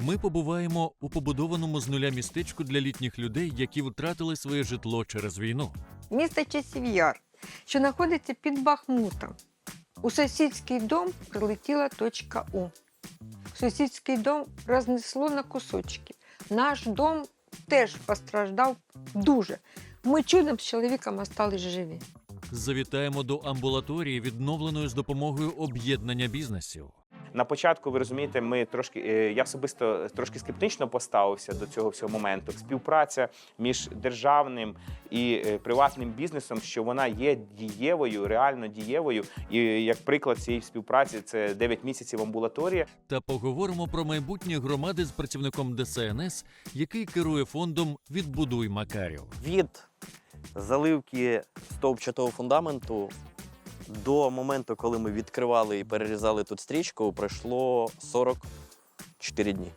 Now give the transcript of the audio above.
Ми побуваємо у побудованому з нуля містечку для літніх людей, які втратили своє житло через війну. Місто Часів Яр, що знаходиться під Бахмутом. У сусідський дом прилетіла точка У. Сусідський дом рознесло на кусочки. Наш дом теж постраждав дуже. Ми чудом з чоловіком остались живі. Завітаємо до амбулаторії, відновленої з допомогою об'єднання бізнесів. На початку, ви розумієте, ми трошки е, я особисто трошки скептично поставився до цього всього моменту. Співпраця між державним і е, приватним бізнесом, що вона є дієвою, реально дієвою. І як приклад цієї співпраці, це 9 місяців амбулаторія. Та поговоримо про майбутнє громади з працівником ДСНС, який керує фондом Відбудуй Макарів. від заливки стовпчатого фундаменту до моменту, коли ми відкривали і перерізали тут стрічку, пройшло 44 дні.